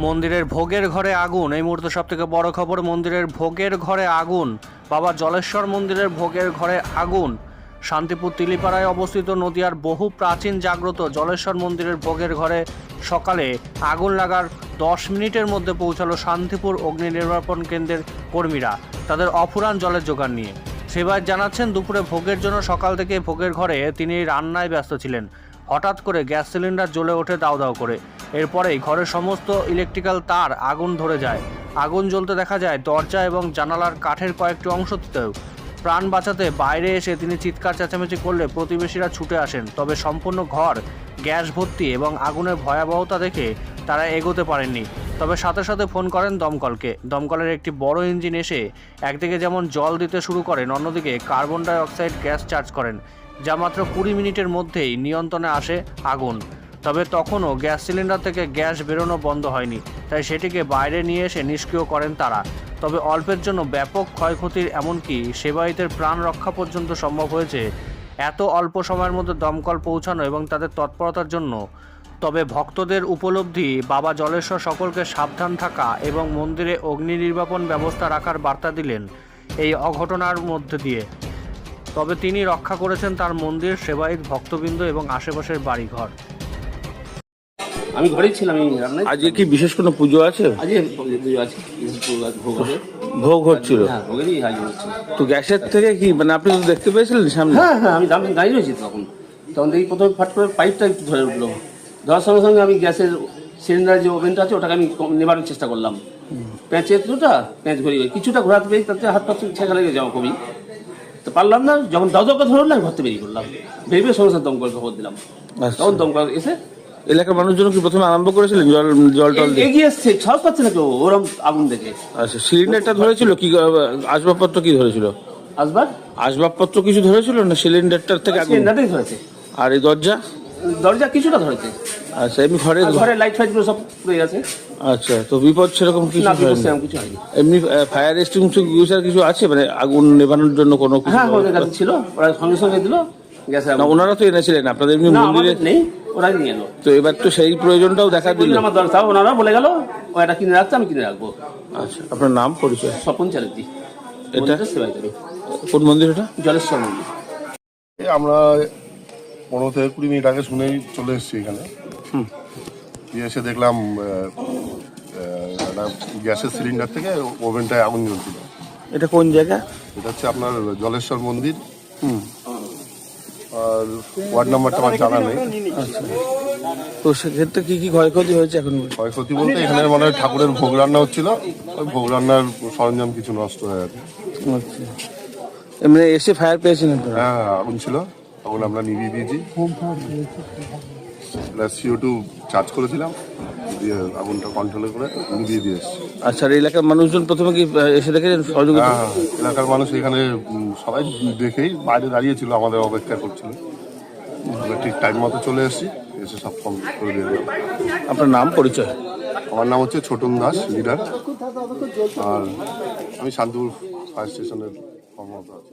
মন্দিরের ভোগের ঘরে আগুন। এই মুহূর্তে সব থেকে বড় খবর, মন্দিরের ভোগের ঘরে আগুন। বাবা জলেশ্বর মন্দিরের ভোগের ঘরে আগুন। শান্তিপুর তিলিপাড়ায় অবস্থিত নদিয়ার বহু প্রাচীন জাগ্রত জলেশ্বর মন্দিরের ভোগের ঘরে সকালে আগুন লাগার দশ মিনিটের মধ্যে পৌঁছালো শান্তিপুর অগ্নি নির্বাপন কেন্দ্রের কর্মীরা। তাদের অফুরান জলের যোগান নিয়ে। সেবায় জানাচ্ছেন দুপুরে ভোগের জন্য সকাল থেকে ভোগের ঘরে তিনি রান্নায় ব্যস্ত ছিলেন। হঠাৎ করে গ্যাস সিলিন্ডার জ্বলে ওঠে দাউ দাউ করে। এরপরেই ঘরের সমস্ত ইলেকট্রিক্যাল তার আগুন ধরে যায়। আগুন জ্বলতে দেখা যায় দরজা এবং জানালার কাঠের কয়েকটি অংশতেও প্রাণ বাঁচাতে বাইরে এসে তিনি চিৎকার চেঁচামেচি করলে প্রতিবেশীরা ছুটে আসেন। তবে সম্পূর্ণ ঘর, গ্যাস ভর্তি এবং আগুনের ভয়াবহতা দেখে তারা এগোতে পারেননি। তবে সাথে সাথে ফোন করেন দমকলকে। দমকলের একটি বড় ইঞ্জিন এসে একদিকে যেমন জল দিতে শুরু করেন, অন্যদিকে carbon dioxide gas charge করেন। যা মাত্র কুড়ি মিনিটের মধ্যেই নিয়ন্ত্রণে আসে আগুন। তবে তখনও গ্যাস সিলিন্ডার থেকে গ্যাস বেরোনো বন্ধ হয়নি, তাই সেটিকে বাইরে নিয়ে এসে নিষ্ক্রিয় করেন তারা। তবে অল্পের জন্য ব্যাপক ক্ষয়ক্ষতির এমনকি সেবায়িতের প্রাণ রক্ষা পর্যন্ত সম্ভব হয়েছে। এত অল্প সময়ের মধ্যে দমকল পৌঁছানো এবং তাদের তৎপরতার জন্য। তবে ভক্তদের উপলব্ধি, বাবা জলেশ্বর সকলকে সাবধান থাকা এবং মন্দিরে অগ্নি নির্বাপন ব্যবস্থা রাখার বার্তা দিলেন এই অঘটনার মধ্যে দিয়ে। তবে তিনি রক্ষা করেছেন তার মন্দির সেবায়িত ভক্তবৃন্দ এবং আশেপাশের বাড়িঘর। আমি ঘরেই ছিলাম আজকে কি বিশেষ কোনো পুজো আছে? আজকে পুজো আছে পুজো আছে, ভোগ হবে ভোগ হচ্ছিল। হ্যাঁ ভোগেরই হচ্ছে তো গ্যাসের থেকে কি মানে আপনি তো দেখতে পেয়েছিলেন সামনে? হ্যাঁ হ্যাঁ আমি দাম দাঁড়িয়ে রয়েছি তখন তখন দেখি প্রথমে ফাট করে পাইপটা একটু ধরে উঠল। ধরার সঙ্গে সঙ্গে আমি গ্যাসের সিলিন্ডার যে ওভেনটা আছে ওটাকে আমি কম- নেবানোর চেষ্টা করলাম। প্যাঁচের দুটা প্যাঁচ ঘুরি কিছুটা ঘোরাতে পেরে তাতে হাত পাচ্ছ ছেঁকা লেগে যাওয়া কবি তো পারলাম না যখন দরজাকে ধরলাম আমি ঘর থেকে বেরিয়ে পড়লাম। বেরিয়ে সঙ্গে সঙ্গে দমকল খবর দিলাম। আচ্ছা। তখন দমকল এসে এলাকার মানুষজন কি প্রথমে আরম্ভ করেছিলেন জল জল টল এগিয়ে এসছে সাহস পাচ্ছে না কেউ ওরম আগুন দেখে? আচ্ছা সিলিন্ডারটা ধরেছিল কি আসবাবপত্র কি ধরেছিল? আসবাব? আসবাবপত্র কিছু ধরেছিল না সিলিন্ডারটার থেকে আগুন? সিলিন্ডারটাই ধরেছে। আর এই দরজা? দরজা কিছুটা ধরেছে। আচ্ছা এমনি ঘরে ঘরে লাইট ফাইটগুলো সব পুড়ে গেছে। আচ্ছা তো বিপদ সেরকম কিছু না বিপদ সেরকম কিছু হয়নি। এমনি ফায়ার এক্সটিংগুইশার কিছু আছে? মানে আগুন নেভানোর জন্য কোনো কিছু হ্যাঁ ওদের কাছে ছিল। ওরা সঙ্গে সঙ্গে দিল গ্যাসে না ওনারা তো এনেছিলেন আপনাদের এমনি মন্দিরে নেই ওরাই নিয়ে এলো। তো এবার তো সেই প্রয়োজনটাও দেখা দিল। আমার দরকার ওনারা বলে গেল ও এটা কিনে রাখতে আমি কিনে রাখব। আচ্ছা আপনার নাম পরিচয়? স্বপন চ্যাটার্জি। এটা? কোন মন্দির এটা? জলেশ্বর মন্দির। আমরা পনেরো থেকে কুড়ি মিনিট আগে শুনেই চলে এসেছি এখানে। দিয়ে এসে দেখলাম একটা গ্যাসের সিলিন্ডার থেকে ওভেনটায় আগুন জ্বলছিল। এটা কোন জায়গা? এটা হচ্ছে আপনার জলেশ্বর মন্দির। হুম। আর ওয়ার্ড নাম্বারটা আমার জানা নেই। তো সেক্ষেত্রে কি কি ক্ষয়ক্ষতি হয়েছে এখন? ক্ষয়ক্ষতি বলতে এখানে মানে ঠাকুরের ভোগ রান্না হচ্ছিল। ওই ভোগ রান্নার সরঞ্জাম কিছু নষ্ট হয়ে গেছে আচ্ছা। এমনি এসে ফায়ার পেয়েছেন আপনারা হ্যাঁ আগুন ছিল। তখন আমরা নিভিয়ে দিয়েছি। সিও টু চার্জ করেছিলাম দিয়ে আগুনটা কন্ট্রোল করে নিভিয়ে দিয়ে এসছি। আচ্ছা আর এলাকার মানুষজন প্রথমে কি এসে দেখেছেন সহযোগিতা হ্যাঁ এলাকার মানুষ এখানে সবাই দেখেই বাইরে দাঁড়িয়ে ছিল আমাদের অপেক্ষা করছিল। ঠিক টাইম মতো চলে এসেছি এসে সব কমপ্লিট করে দিয়ে দিলাম। আপনার নাম পরিচয়? আমার নাম হচ্ছে ছোটন দাস লিডার। আর আমি শান্তিপুর ফায়ার স্টেশনের কর্মরত আছি।